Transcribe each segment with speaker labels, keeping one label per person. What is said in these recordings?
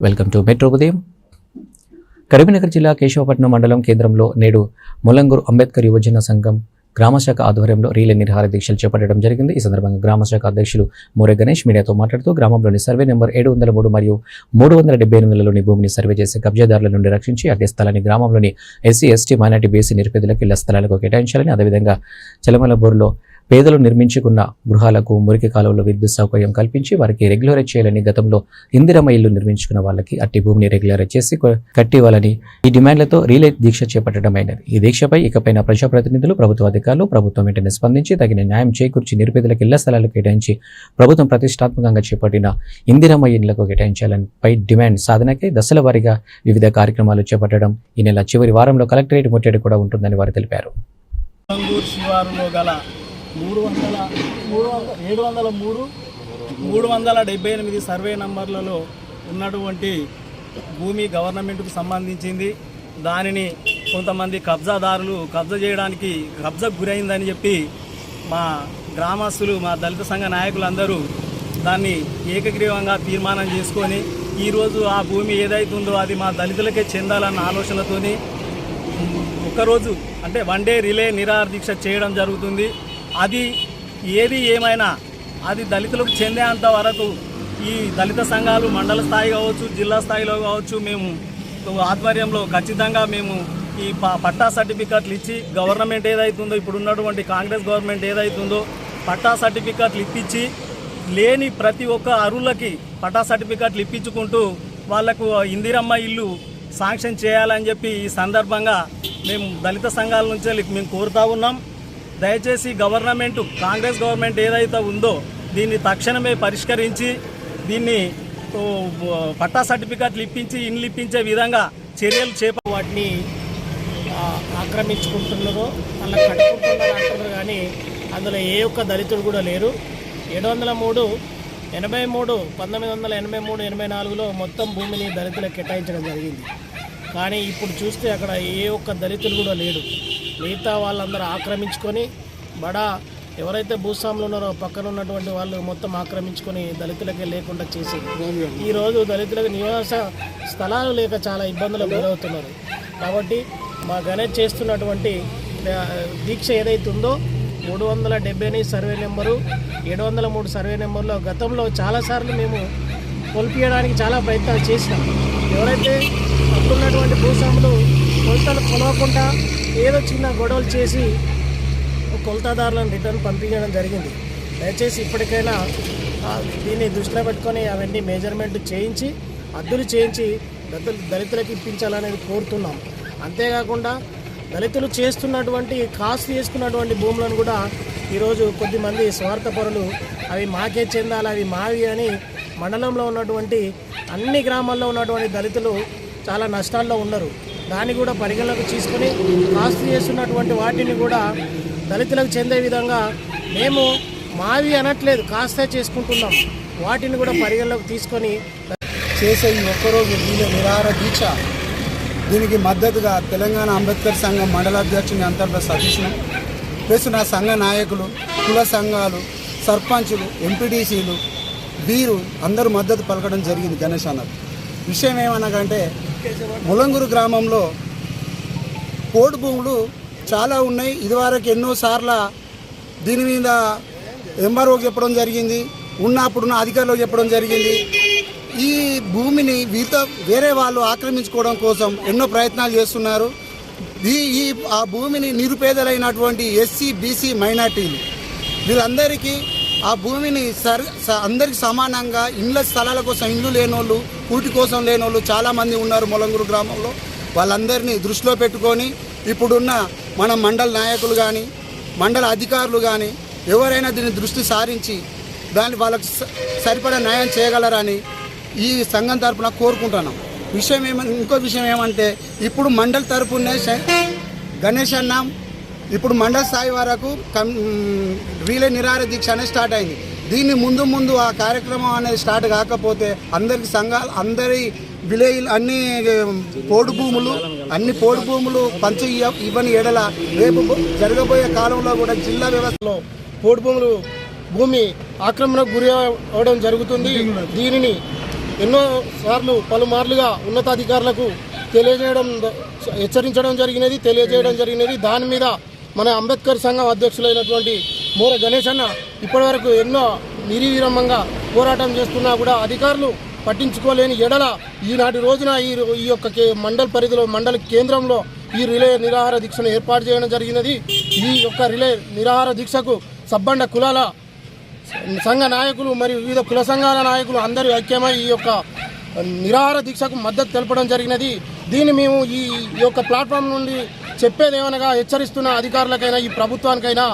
Speaker 1: Welcome to metro ఉదయం. కరీంనగర్ జిల్లా కేశవపట్నం మండలం కేంద్రంలో నేడు ములంగూరు అంబేద్కర్ యువజన సంఘం గ్రామశాఖ ఆధ్వర్యంలో రీలే నిర్హార దీక్షలు చేపట్టడం జరిగింది. ఈ సందర్భంగా గ్రామశాఖ అధ్యక్షులు మోరే గణేష్ మీడియాతో మాట్లాడుతూ గ్రామంలోని సర్వే నెంబర్ ఏడు వందల మూడు మరియు మూడు వందల డెబ్బై ఎనిమిదిలోని భూమిని సర్వే చేసి కబ్జాదారుల నుండి రక్షించి అదే స్థలాన్ని గ్రామంలోని ఎస్సీ ఎస్టీ మైనార్టీ బీసీ నిరుపేదలకు ఇళ్ళ స్థలాలకు కేటాయించాలని అదేవిధంగా చలమల పేదలు నిర్మించుకున్న గృహాలకు మురికి కాలువలో విద్యుత్ సౌకర్యం కల్పించి వారికి రెగ్యులరైజ్ చేయాలని గతంలో ఇందిరమ్మ ఇల్లు నిర్మించుకున్న వాళ్ళకి అట్టి భూమిని రెగ్యులరైజ్ చేసి కట్టివ్వాలని ఈ డిమాండ్లతో రీలే దీక్ష చేపట్టడం అయినది ఈ దీక్షపై ఇకపైన ప్రజాప్రతినిధులు ప్రభుత్వ అధికారులు ప్రభుత్వం వెంటనే స్పందించి తగిన న్యాయం చేకూర్చి నిరుపేదలకు ఇళ్ళ స్థలాలు కేటాయించి ప్రభుత్వం ప్రతిష్టాత్మకంగా చేపట్టిన ఇందిరమ్మ ఇళ్ళకు కేటాయించాలని పై డిమాండ్ సాధనకై దశల వారీగా వివిధ కార్యక్రమాలు చేపట్టడం ఈ నెల చివరి వారంలో కలెక్టరేట్ ముట్టడి కూడా ఉంటుందని వారు తెలిపారు.
Speaker 2: మూడు వందల మూడు వందల ఏడు వందల మూడు మూడు వందల డెబ్బై ఎనిమిది సర్వే నంబర్లలో ఉన్నటువంటి భూమి గవర్నమెంట్కు సంబంధించింది. దానిని కొంతమంది కబ్జాదారులు కబ్జా చేయడానికి కబ్జాకు గురైందని చెప్పి మా గ్రామస్తులు మా దళిత సంఘ నాయకులందరూ దాన్ని ఏకగ్రీవంగా తీర్మానం చేసుకొని ఈరోజు ఆ భూమి ఏదైతుందో అది మా దళితులకే చెందాలన్న ఆలోచనతోని ఒకరోజు అంటే వన్ డే రిలే నిరాహార దీక్ష చేయడం జరుగుతుంది. అది ఏది ఏమైనా అది దళితులకు చెందేంత వరకు ఈ దళిత సంఘాలు మండల స్థాయి కావచ్చు జిల్లా స్థాయిలో కావచ్చు మేము ఆధ్వర్యంలో ఖచ్చితంగా మేము ఈ ప- పట్టా సర్టిఫికెట్లు ఇచ్చి గవర్నమెంట్ ఏదైతుందో ఇప్పుడు ఉన్నటువంటి కాంగ్రెస్ గవర్నమెంట్ ఏదైతుందో పట్టా సర్టిఫికెట్లు ఇప్పించి లేని ప్రతి ఒక్క అరువులకి పట్టా సర్టిఫికెట్లు ఇప్పించుకుంటూ వాళ్ళకు ఇందిరమ్మ ఇల్లు శాంక్షన్ చేయాలని చెప్పి ఈ సందర్భంగా మేము దళిత సంఘాల నుంచి మేము కోరుతా ఉన్నాం. దయచేసి గవర్నమెంట్ కాంగ్రెస్ గవర్నమెంట్ ఏదైతే ఉందో దీన్ని తక్షణమే పరిష్కరించి దీన్ని పట్టా సర్టిఫికెట్లు ఇప్పించి ఇండ్లు ఇప్పించే విధంగా చర్యలు చేప
Speaker 3: వాటిని ఆక్రమించుకుంటున్నారో అలా కట్టుకుంటున్నారు అంటున్నారు కానీ అందులో ఏ ఒక్క దళితుడు కూడా లేరు. ఏడు వందల మూడు ఎనభై మూడు పంతొమ్మిది వందల ఎనభై మూడు ఎనభై నాలుగులో మొత్తం భూమిని దళితులకు కేటాయించడం జరిగింది. కానీ ఇప్పుడు చూస్తే అక్కడ ఏ ఒక్క దళితుడు కూడా లేడు. మిగతా వాళ్ళందరూ ఆక్రమించుకొని బడా ఎవరైతే భూస్వాములు ఉన్నారో పక్కన ఉన్నటువంటి వాళ్ళు మొత్తం ఆక్రమించుకొని దళితులకే లేకుండా చేసి ఈ రోజు దళితులకు నివాస స్థలాలు లేక చాలా ఇబ్బందులు గురవుతున్నారు కాబట్టి మా గణేష్ చేస్తున్నటువంటి దీక్ష ఏదైతే ఉందో మూడు వందల డెబ్బై సర్వే నెంబరు ఏడు వందల మూడు సర్వే నెంబర్లో గతంలో చాలాసార్లు మేము కొలిపియడానికి చాలా ప్రయత్నాలు చేసినాం. ఎవరైతే అప్పుడున్నటువంటి భూస్వాములు కొలతలు కొలవకుండా ఏదో చిన్న గొడవలు చేసి కొలతాదారులను రిటర్న్ పంపించడం జరిగింది. దయచేసి ఇప్పటికైనా దీన్ని దృష్టిలో పెట్టుకొని అవన్నీ మెజర్మెంట్ చేయించి అద్దులు చేయించి దళితులు దళితులకు ఇప్పించాలనేది కోరుతున్నాం. అంతేకాకుండా దళితులు చేస్తున్నటువంటి కాస్ట్ చేసుకున్నటువంటి భూములను కూడా ఈరోజు కొద్దిమంది స్వార్థపరులు అవి మాకే చెందాలి అవి మావి అని మండలంలో ఉన్నటువంటి అన్ని గ్రామాల్లో ఉన్నటువంటి దళితులు చాలా నష్టాల్లో ఉన్నారు. దాన్ని కూడా పరిగణలోకి తీసుకొని కాస్తు చేస్తున్నటువంటి వాటిని కూడా దళితులకు చెందే విధంగా మేము మావి అనట్లేదు కాస్తే చేసుకుంటున్నాం. వాటిని కూడా పరిగణలోకి తీసుకొని
Speaker 4: చేసే ఈ ఒక్కరోజు దీని నిరాహార దీక్ష దీనికి మద్దతుగా తెలంగాణ అంబేద్కర్ సంఘం మండలాధ్యక్షుని అంతర్గత సతీష్ను ప్లస్ నా సంఘ నాయకులు కుల సంఘాలు సర్పంచులు ఎంపీటీసీలు వీరు అందరూ మద్దతు పలకడం జరిగింది గణేష్ అన్నారు విషయం ఏమనగంటే ములంగురు గ్రామంలో పోడు భూములు చాలా ఉన్నాయి. ఇదివరకు ఎన్నోసార్ల దీని మీద ఎంఆర్ఓకి చెప్పడం జరిగింది. ఉన్నప్పుడున్న అధికారులకు చెప్పడం జరిగింది. ఈ భూమిని వీరితో వేరే వాళ్ళు ఆక్రమించుకోవడం కోసం ఎన్నో ప్రయత్నాలు చేస్తున్నారు. ఈ ఈ ఆ భూమిని నిరుపేదలైనటువంటి ఎస్సీ బీసీ మైనార్టీలు వీళ్ళందరికీ ఆ భూమిని సర్ స- అందరికి సమానంగా ఇండ్ల స్థలాల కోసం ఇండ్లు లేనోళ్ళు కూటి కోసం లేనోళ్ళు చాలామంది ఉన్నారు మొలంగూరు గ్రామంలో. వాళ్ళందరినీ దృష్టిలో పెట్టుకొని ఇప్పుడున్న మన మండల నాయకులు కానీ మండల అధికారులు కానీ ఎవరైనా దీన్ని దృష్టి సారించి దాన్ని వాళ్ళకి స- సరిపడా న్యాయం చేయగలరని ఈ సంఘం తరపున కోరుకుంటున్నాం. విషయం ఏమని ఇంకో విషయం ఏమంటే ఇప్పుడు మండల తరపునే గణేష్ అన్నాం ఇప్పుడు మండల స్థాయి వరకు కం రీలే నిరాహార దీక్ష అనేది స్టార్ట్ అయింది. దీన్ని ముందు ముందు ఆ కార్యక్రమం అనేది స్టార్ట్ కాకపోతే అందరికి సంఘాలు అందరి విలేజ్ అన్ని పోడు భూములు అన్ని పోడు భూములు పంచ ఇవ్వని ఎడల రేపు జరగబోయే కాలంలో కూడా జిల్లా వ్యవస్థలో
Speaker 3: పోడు భూములు భూమి ఆక్రమణకు గురి అవడం జరుగుతుంది. దీనిని
Speaker 5: ఎన్నో సార్లు పలుమార్లుగా ఉన్నతాధికారులకు తెలియజేయడం హెచ్చరించడం జరిగినది తెలియజేయడం జరిగినది. దాని మీద మన అంబేద్కర్ సంఘం అధ్యక్షులైనటువంటి మూర గణేష్ అన్న ఇప్పటివరకు ఎన్నో నిర్వీరమంగా పోరాటం చేస్తున్నా కూడా అధికారులు పట్టించుకోలేని ఎడల ఈనాటి రోజున ఈ ఈ యొక్క మండల మండల్ పరిధిలో మండల కేంద్రంలో ఈ రిలే నిరాహార దీక్షను ఏర్పాటు చేయడం జరిగినది. ఈ యొక్క రిలే నిరాహార దీక్షకు సబ్బండ కులాల సంఘ నాయకులు మరియు వివిధ కుల సంఘాల నాయకులు అందరూ ఐక్యమై ఈ యొక్క నిరాహార దీక్షకు మద్దతు తెలపడం జరిగినది. దీన్ని మేము ఈ ఈ యొక్క ప్లాట్ఫామ్ నుండి చెప్పేదేమనగా హెచ్చరిస్తున్న అధికారులకైనా ఈ ప్రభుత్వానికైనా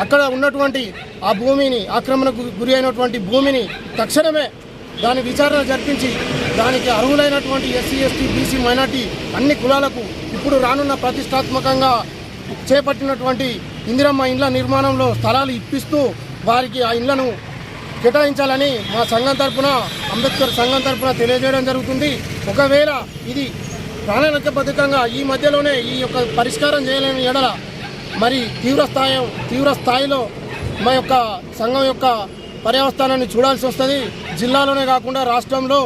Speaker 5: అక్కడ ఉన్నటువంటి ఆ భూమిని ఆక్రమణకు గురి అయినటువంటి భూమిని తక్షణమే దాని విచారణ జరిపించి దానికి అర్హులైనటువంటి ఎస్సీ ఎస్టీ బీసీ మైనార్టీ అన్ని కులాలకు ఇప్పుడు రానున్న ప్రతిష్టాత్మకంగా చేపట్టినటువంటి ఇందిరమ్మ ఇండ్ల నిర్మాణంలో స్థలాలు ఇప్పిస్తూ వారికి ఆ ఇండ్లను కేటాయించాలని మా సంఘం తరఫున అంబేద్కర్ సంఘం తరపున తెలియజేయడం జరుగుతుంది. ఒకవేళ ఇది ప్రణాళికబద్ధంగా ఈ మధ్యలోనే ఈ యొక్క పరిష్కారం చేయలేని ఎడల మరి తీవ్ర స్థాయి తీవ్ర స్థాయిలో మా యొక్క సంఘం యొక్క పర్యవస్థానాన్ని చూడాల్సి వస్తుంది. జిల్లాలోనే కాకుండా రాష్ట్రంలో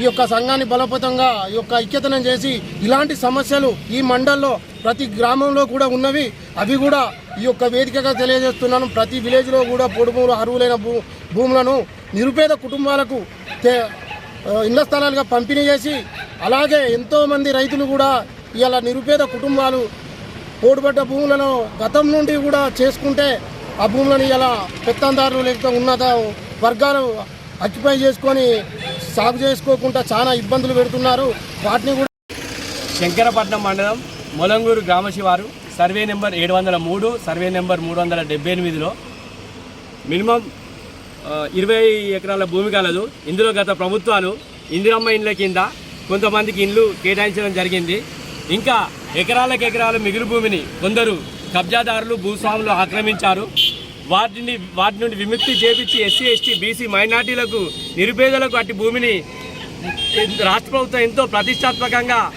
Speaker 5: ఈ యొక్క సంఘాన్ని బలోపేతంగా ఈ యొక్క ఐక్యతనం చేసి ఇలాంటి సమస్యలు ఈ మండల్లో ప్రతి గ్రామంలో కూడా ఉన్నవి. అవి కూడా ఈ యొక్క వేదికగా తెలియజేస్తున్నాను. ప్రతి విలేజ్లో కూడా పొడుములు అరువులైన భూ భూములను నిరుపేద కుటుంబాలకు ఇళ్ళ స్థలాలుగా పంపిణీ చేసి అలాగే ఎంతోమంది రైతులు కూడా ఇవాళ నిరుపేద కుటుంబాలు పోడుబడ్డ భూములను గతం నుండి కూడా చేసుకుంటే ఆ భూములను ఇలా పెత్తందారులు లేకపోతే ఉన్నత వర్గాలు అక్యుపై చేసుకొని సాగు చేసుకోకుండా చాలా ఇబ్బందులు పెడుతున్నారు. వాటిని కూడా
Speaker 6: శంకరపట్నం మండలం మొలంగూరు గ్రామ శివారు సర్వే నెంబర్ ఏడు వందల మూడు సర్వే నెంబర్ మూడు వందల డెబ్బై ఎనిమిదిలో మినిమం ఇరవై ఎకరాల భూమి కలదు. ఇందులో గత ప్రభుత్వాలు ఇందిరమ్మ ఇండ్ల కింద కొంతమందికి ఇండ్లు కేటాయించడం జరిగింది. ఇంకా ఎకరాలకు ఎకరాల మిగులు భూమిని కొందరు కబ్జాదారులు భూస్వాములు ఆక్రమించారు. వాటిని వాటి నుండి విముక్తి చేపించి ఎస్సీ ఎస్టీ బీసీ మైనార్టీలకు నిరుపేదలకు అట్టి భూమిని రాష్ట్ర ప్రభుత్వం ఎంతో ప్రతిష్టాత్మకంగా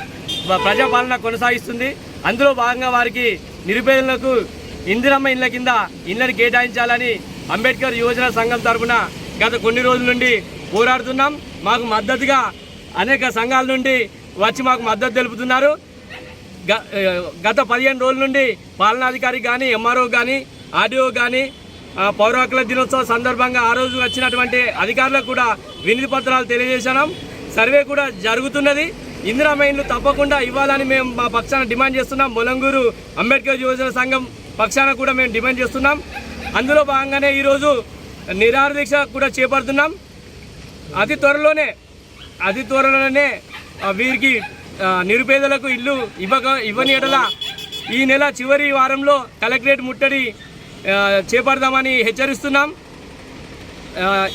Speaker 6: ప్ర- ప్రజాపాలన కొనసాగిస్తుంది. అందులో భాగంగా వారికి నిరుపేదలకు ఇందిరమ్మ ఇళ్ళ కింద ఇళ్ళను కేటాయించాలని అంబేద్కర్ యువజన సంఘం తరఫున గత కొన్ని రోజుల నుండి పోరాడుతున్నాం. మాకు మద్దతుగా అనేక సంఘాల నుండి వచ్చి మాకు మద్దతు తెలుపుతున్నారు. గ- గత పదిహేను రోజుల నుండి పాలనాధికారి కానీ ఎంఆర్ఓ కానీ ఆర్డీఓ కానీ పౌర హక్కుల దినోత్సవ సందర్భంగా ఆ రోజు వచ్చినటువంటి అధికారులకు కూడా వినతి పత్రాలు తెలియజేశాం. సర్వే కూడా జరుగుతున్నది. ఇందిరా మైన్లు తప్పకుండా ఇవ్వాలని మేము మా పక్షాన డిమాండ్ చేస్తున్నాం. మొలంగూరు అంబేద్కర్ యువజన సంఘం పక్షాన కూడా మేము డిమాండ్ చేస్తున్నాం. అందులో భాగంగానే ఈరోజు నిరాహార దీక్ష కూడా చేపడుతున్నాం. అతి త్వరలోనే అతి త్వరలోనే వీరికి నిరుపేదలకు ఇల్లు ఇవ్వక ఇవ్వని ఎడల ఈ నెల చివరి వారంలో కలెక్టరేట్ ముట్టడి చేపడదామని హెచ్చరిస్తున్నాం. ఆ,